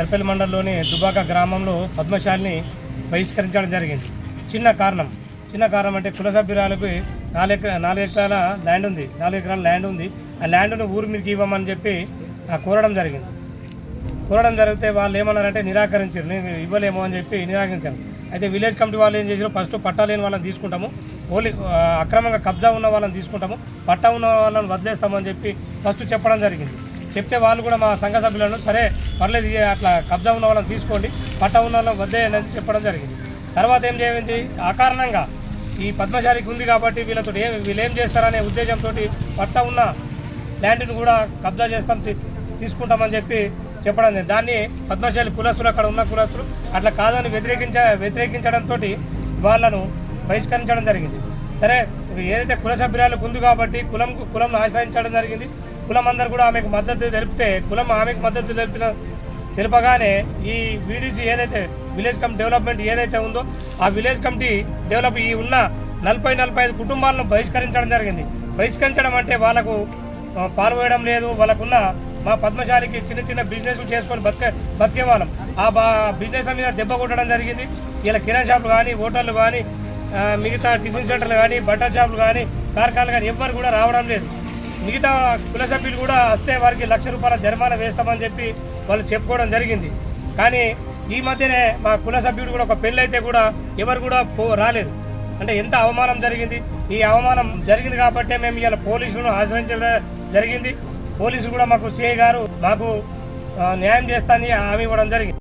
తెరపల్లి మండలంలోని దుబాక గ్రామంలో పద్మశాలిని బహిష్కరించడం జరిగింది. చిన్న కారణం చిన్న కారణం అంటే కుల సభ్యురాలకు నాలుగు ఎకరా నాలుగు ఎకరాల ల్యాండ్ ఉంది నాలుగు ఎకరాల ల్యాండ్ ఉంది. ఆ ల్యాండ్ను ఊరి మీదకి ఇవ్వమని చెప్పి కోరడం జరిగింది. కోరడం జరిగితే వాళ్ళు ఏమన్నారంటే నిరాకరించారు. నేను ఇవ్వలేము అని చెప్పి నిరాకరించారు. అయితే విలేజ్ కమిటీ వాళ్ళు ఏం చేశారు? ఫస్ట్ పట్టా లేని వాళ్ళని తీసుకుంటాము. ఓన్లీ అక్రమంగా కబ్జా ఉన్న వాళ్ళని తీసుకుంటాము. పట్టా ఉన్న వాళ్ళని వదిలేస్తామని చెప్పి ఫస్ట్ చెప్పడం జరిగింది. చెప్తే వాళ్ళు కూడా మా సంఘ సభ్యులను సరే పర్లేదు అట్లా కబ్జా ఉన్న వాళ్ళని తీసుకోండి పట్ట ఉన్న వాళ్ళని వదిలేయండి అని చెప్పడం జరిగింది. తర్వాత ఏం చేయింది? అకారణంగా ఈ పద్మశాలికి ఉంది కాబట్టి వీళ్ళతో ఏం వీళ్ళు ఏం చేస్తారనే ఉద్దేశంతో పట్టా ఉన్న ల్యాండ్ని కూడా కబ్జా చేస్తాం తీసుకుంటామని చెప్పి చెప్పడం జరిగింది. దాన్ని పద్మశాలి కులస్తులు అక్కడ ఉన్న కులస్తులు అట్లా కాదని వ్యతిరేకించ వ్యతిరేకించడంతో వాళ్ళను బహిష్కరించడం జరిగింది. సరే ఏదైతే కుల సభ్యురాలకు ఉంది కాబట్టి కులం కులం ఆశ్రయించడం జరిగింది. కులం అందరు కూడా ఆమెకు మద్దతు తెలిపితే కులం ఆమెకు మద్దతు తెలిపిన తెలుపగానే ఈ వీడీసీ ఏదైతే విలేజ్ కమిటీ డెవలప్మెంట్ ఏదైతే ఉందో ఆ విలేజ్ కమిటీ డెవలప్ ఈ ఉన్న నలభై నలభై ఐదు కుటుంబాలను బహిష్కరించడం జరిగింది. బహిష్కరించడం అంటే వాళ్ళకు ఆ, పాల్గొనడం లేదు. వాళ్ళకున్న మా పద్మశాలికి చిన్న చిన్న బిజినెస్ చేసుకొని బతికే బతికే వాళ్ళం. ఆ బా బిజినెస్ మీద దెబ్బ కొట్టడం జరిగింది. ఇలా కిరాణా షాపులు కానీ హోటళ్ళు కానీ మిగతా టిఫిన్ సెంటర్లు కానీ బట్టల షాపులు కానీ కార్ఖానాలు కానీ ఎవ్వరు కూడా రావడం లేదు. మిగతా కుల సభ్యులు కూడా వస్తే వారికి లక్ష రూపాయల జరిమానా వేస్తామని చెప్పి వాళ్ళు చెప్పుకోవడం జరిగింది. కానీ ఈ మధ్యనే మా కుల సభ్యుడు కూడా ఒక పెళ్ళి అయితే కూడా ఎవరు కూడా పో రాలేదు. అంటే ఎంత అవమానం జరిగింది? ఈ అవమానం జరిగింది కాబట్టే మేము ఇలా పోలీసులను ఆశ్రయించడం జరిగింది. పోలీసులు కూడా మాకు సిఐ గారు మాకు న్యాయం చేస్తానని హామీ ఇవ్వడం జరిగింది.